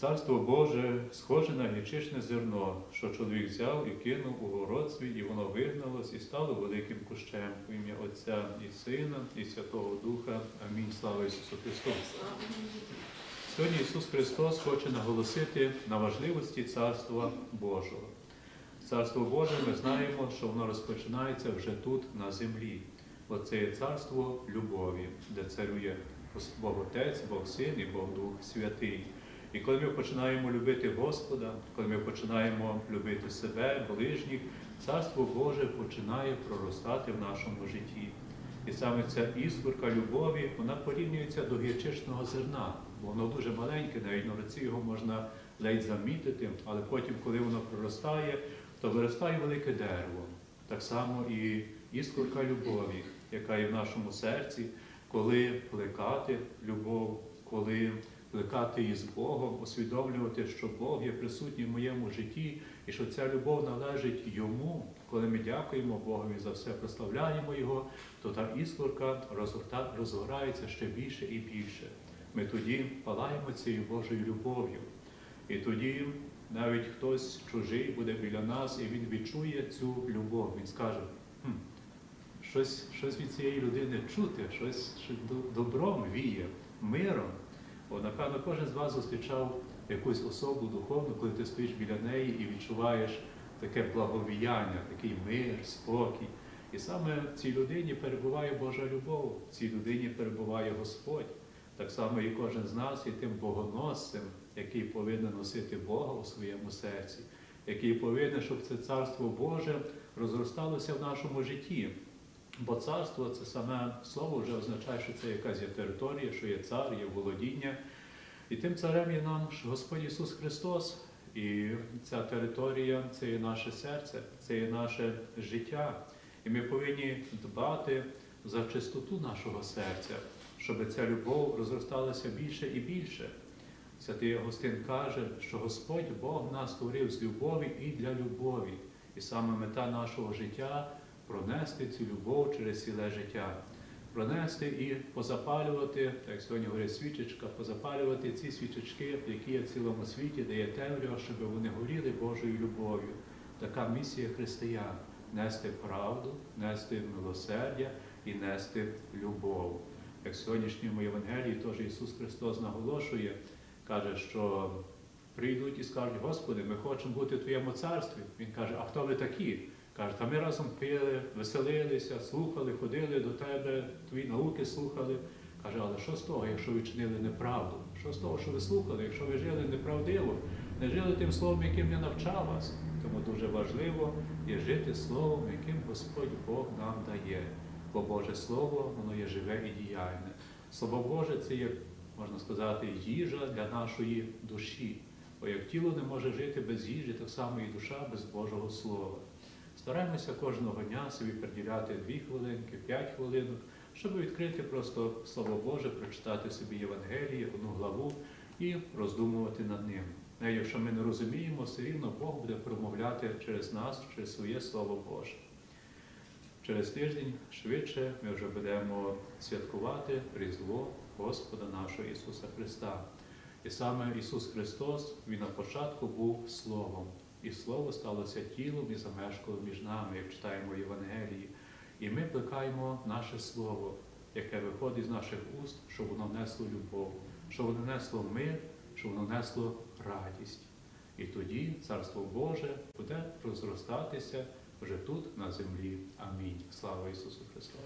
Царство Боже схоже на гречишне зерно, що чоловік взяв і кинув у город свій, і воно вигналось і стало великим кущем. В ім'я Отця і Сина, і Святого Духа. Амінь. Слава Ісусу Христу. Сьогодні Ісус Христос хоче наголосити на важливості Царства Божого. Царство Боже, ми знаємо, що воно розпочинається вже тут, на землі. Бо це є царство любові, де царює Бог Отець, Бог Син і Бог Дух Святий. І коли ми починаємо любити Господа, коли ми починаємо любити себе, ближніх, Царство Боже починає проростати в нашому житті. І саме ця іскорка любові, вона порівнюється до гірчичного зерна, бо воно дуже маленьке, навіть на руці його можна ледь замітити, але потім, коли воно проростає, то виростає велике дерево. Так само і іскорка любові, яка є в нашому серці, коли плекати любов, коли плекати її з Богом, усвідомлювати, що Бог є присутній в моєму житті, і що ця любов належить йому. Коли ми дякуємо Богові за все, прославляємо Його, то та іскорка розгорається ще більше і більше. Ми тоді палаємо цією Божою любов'ю. І тоді навіть хтось чужий буде біля нас, і він відчує цю любов. Він скаже, хм, щось, щось від цієї людини чути, щось що добром віє, миром. Бо, напевно, кожен з вас зустрічав якусь особу духовну, коли ти стоїш біля неї і відчуваєш таке благовіяння, такий мир, спокій. І саме в цій людині перебуває Божа любов, в цій людині перебуває Господь. Так само і кожен з нас є тим богоносцем, який повинен носити Бога у своєму серці, який повинен, щоб це царство Боже розросталося в нашому житті. Бо царство це саме слово вже означає, що це якась є територія, що є цар, є володіння. І тим царем є нам Господь Ісус Христос. І ця територія це є наше серце, це є наше життя. І ми повинні дбати за чистоту нашого серця, щоб ця любов розросталася більше і більше. Святий Августин каже, що Господь Бог нас створив з любові і для любові. І саме мета нашого життя пронести цю любов через ціле життя, пронести і позапалювати, так сьогодні говорять свічечка, позапалювати ці свічечки, які є в цілому світі, де є темрява, щоб вони горіли Божою любов'ю. Така місія християн нести правду, нести милосердя і нести любов. Як в сьогоднішньому Євангелії теж Ісус Христос наголошує, каже, що прийдуть і скажуть, Господи, ми хочемо бути в Твоєму царстві. Він каже, а хто ви такі? Каже, та ми разом пили, веселилися, слухали, ходили до тебе, твої науки слухали. Каже, але що з того, якщо ви чинили неправду? Що з того, що ви слухали, якщо ви жили неправдиво, не жили тим словом, яким я навчав вас? Тому дуже важливо є жити словом, яким Господь Бог нам дає. Бо Боже Слово, воно є живе і діяльне. Слово Боже це є, можна сказати, їжа для нашої душі. Бо як тіло не може жити без їжі, так само і душа без Божого Слова. Стараємося кожного дня собі приділяти дві хвилинки, п'ять хвилинок, щоб відкрити просто Слово Боже, прочитати собі Євангеліє, одну главу і роздумувати над ним. Навіть якщо ми не розуміємо, все рівно Бог буде промовляти через нас, через своє Слово Боже. Через тиждень швидше ми вже будемо святкувати Різдво Господа нашого Ісуса Христа. І саме Ісус Христос, Він на початку був Словом. І Слово сталося тілом і замешкало між нами, як читаємо Євангелії. І ми плекаємо наше Слово, яке виходить з наших уст, щоб воно несло любов, щоб воно несло мир, щоб воно несло радість. І тоді Царство Боже буде розростатися вже тут, на землі. Амінь. Слава Ісусу Христу!